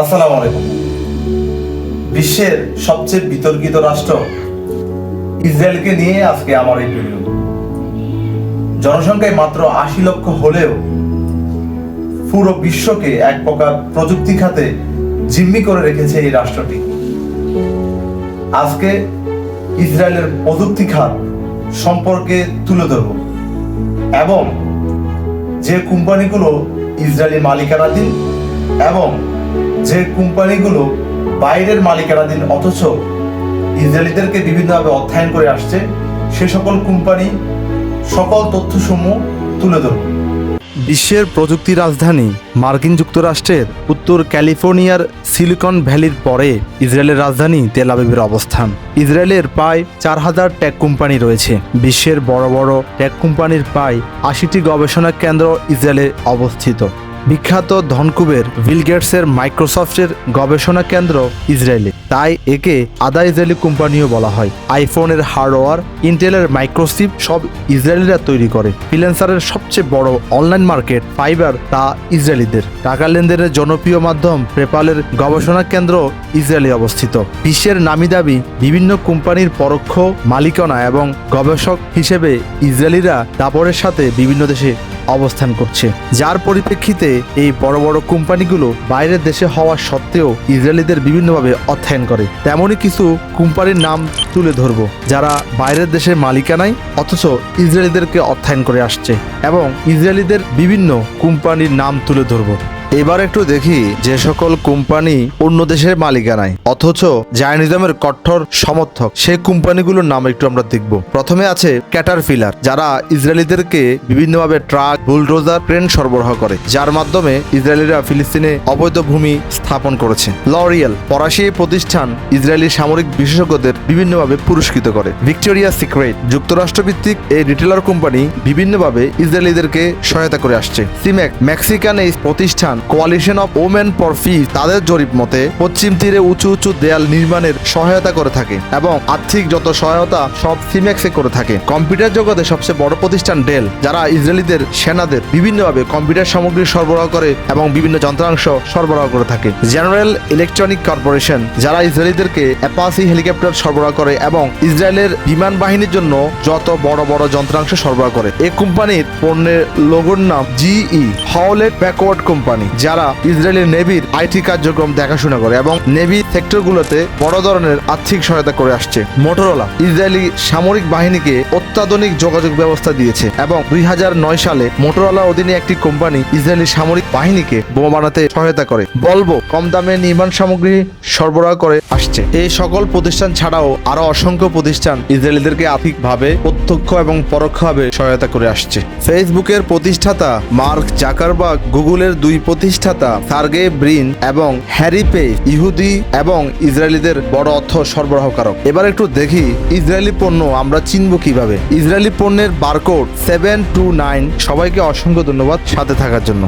আসসালামু আলাইকুম। বিশ্বের সবচেয়ে বিতর্কিত রাষ্ট্র ইসরায়েলকে নিয়ে আজকে আমার এই ভিডিও জনসংখ্যায় মাত্র আশি লক্ষ হলেও পুরো বিশ্বকে এক প্রকার প্রযুক্তি খাতে জিম্মি করে রেখেছে এই রাষ্ট্রটি। আজকে ইসরায়েলের প্রযুক্তি খাত সম্পর্কে তুলে ধরব এবং যে কোম্পানিগুলো ইসরায়েলি মালিকানাধীন এবং যে কোম্পানিগুলো বাইরের মালিকানাধীন, অথচ ইসরায়েলিদেরকে বিভিন্নভাবে অধ্যয়ন করে আসছে, সে সকল কোম্পানি সকল তথ্যসমূহ তুলে ধরব বিশ্বের প্রযুক্তি রাজধানী মার্কিন যুক্তরাষ্ট্রের উত্তর ক্যালিফোর্নিয়ার সিলিকন ভ্যালির পরে ইসরায়েলের রাজধানী তেল আবিবের অবস্থান। ইসরায়েলের প্রায় চার হাজার টেক কোম্পানি রয়েছে। বিশ্বের বড় বড় টেক কোম্পানির প্রায় আশিটি গবেষণা কেন্দ্র ইসরায়েলে অবস্থিত। বিখ্যাত ধনকুবের বিল গেটসের মাইক্রোসফটের গবেষণা কেন্দ্র ইসরায়েলে। তাই একে আদা ইসরায়েলি কোম্পানিও বলা হয়। আইফোনের হার্ডওয়্যার, ইন্টেলের মাইক্রোচিপ সব ইসরায়েলিরা তৈরি করে। ফ্রিল্যান্সারের সবচেয়ে বড় অনলাইন মার্কেট ফাইবার তা ইসরায়েলিদের। টাকা লেনদেনের জনপ্রিয় মাধ্যম পেপালের গবেষণা কেন্দ্র ইসরায়েলে অবস্থিত। বিশ্বের নামি দাবি বিভিন্ন কোম্পানির পরোক্ষ মালিকানা এবং গবেষক হিসেবে ইসরায়েলিরা দাপরের সাথে বিভিন্ন দেশে অবস্থান করছে। যার পরিপ্রেক্ষিতে এই বড় বড় কোম্পানিগুলো বাইরের দেশে হওয়া সত্ত্বেও ইসরায়েলিদের বিভিন্নভাবে অর্থায়ন করে। তেমনই কিছু কোম্পানির নাম তুলে ধরব, যারা বাইরের দেশের মালিকানায় অথচ ইসরায়েলিদেরকে অর্থায়ন করে আসছে। এবং ইসরায়েলিদের বিভিন্ন কোম্পানির নাম তুলে ধরব। এবার একটু দেখি যে সকল কোম্পানি অন্য দেশের মালিকানায়, অথচ জায়নিজমের কঠোর সমর্থক, সেই কোম্পানিগুলোর নাম একটু আমরা দেখব। প্রথমে আছে ক্যাটারপিলার, যারা ইসরায়েলিদেরকে বিভিন্নভাবে ট্রাক, বুলডোজার ট্রেন সরবরাহ করে, যার মাধ্যমে ইসরায়েলিরা ফিলিস্তিনে অবৈধ ভূমি স্থাপন করেছে। লরিয়াল, ফরাসি প্রতিষ্ঠান ইসরায়েলি সামরিক বিশেষজ্ঞদের বিভিন্নভাবে পুরস্কৃত করে। ভিক্টোরিয়া সিক্রেট, যুক্তরাষ্ট্রভিত্তিক এই রিটেলার কোম্পানি বিভিন্নভাবে ইসরায়েলিদেরকে সহায়তা করে আসছে। সিমেক, মেক্সিকান এই প্রতিষ্ঠান কোয়ালিশন অফ ওমেন ফর ফি তাদের জরিপ মতে পশ্চিম তীরে উঁচু উঁচু দেয়াল নির্মাণের সহায়তা করে থাকে এবং আর্থিক যত সহায়তা সব সিমেক্সে করে থাকে। কম্পিউটার জগতে সবচেয়ে বড় প্রতিষ্ঠান ডেল, যারা ইসরায়েলিদের সেনাদের বিভিন্নভাবে কম্পিউটার সামগ্রী সরবরাহ করে এবং বিভিন্ন যন্ত্রাংশ সরবরাহ করে থাকে। জেনারেল ইলেকট্রনিক কর্পোরেশন, যারা ইসরায়েলিদেরকে অ্যাপাসি হেলিকপ্টার সরবরাহ করে এবং ইসরায়েলের বিমান বাহিনীর জন্য যত বড় বড় যন্ত্রাংশ সরবরাহ করে। এই কোম্পানির পণ্যের লোগোর নাম জিই হাওলেট ব্যাকওয়ার্ড কোম্পানি যারা ইসরায়েলের নেভির আইটি কার্যক্রম দেখাশোনা করে এবং নেভি সেক্টরগুলোতে বড় ধরনের আর্থিক সহায়তা করে আসছে। মোটরোলা ইসরায়েলি সামরিক বাহিনীকে অত্যাধুনিক যোগাযোগ ব্যবস্থা দিয়েছে এবং দুই হাজার নয় সালে মোটরোলা অধীনে একটি কোম্পানি ইসরায়েলি সামরিক বাহিনীকে বোমা বানাতে সহায়তা করে। বলব, কম দামে নির্মাণ সামগ্রী সরবরাহ করে আসছে। এই সকল প্রতিষ্ঠান ছাড়াও আরও অসংখ্য প্রতিষ্ঠান ইসরায়েলিদেরকে আর্থিকভাবে প্রত্যক্ষ এবং পরোক্ষভাবে সহায়তা করে আসছে। ফেসবুকের প্রতিষ্ঠাতা মার্ক জাকারবার্গ গুগলের দুই প্রতিষ্ঠাতা সার্গে ব্রিন এবং হ্যারি পে ইহুদি এবং ইসরায়েলিদের বড় অর্থ সরবরাহকারক। এবার একটু দেখি ইসরায়েলি পণ্য আমরা চিনব কীভাবে। ইসরায়েলি পণ্যের বারকোড সেভেন টু নাইন। সবাইকে অসংখ্য ধন্যবাদ সাথে থাকার জন্য।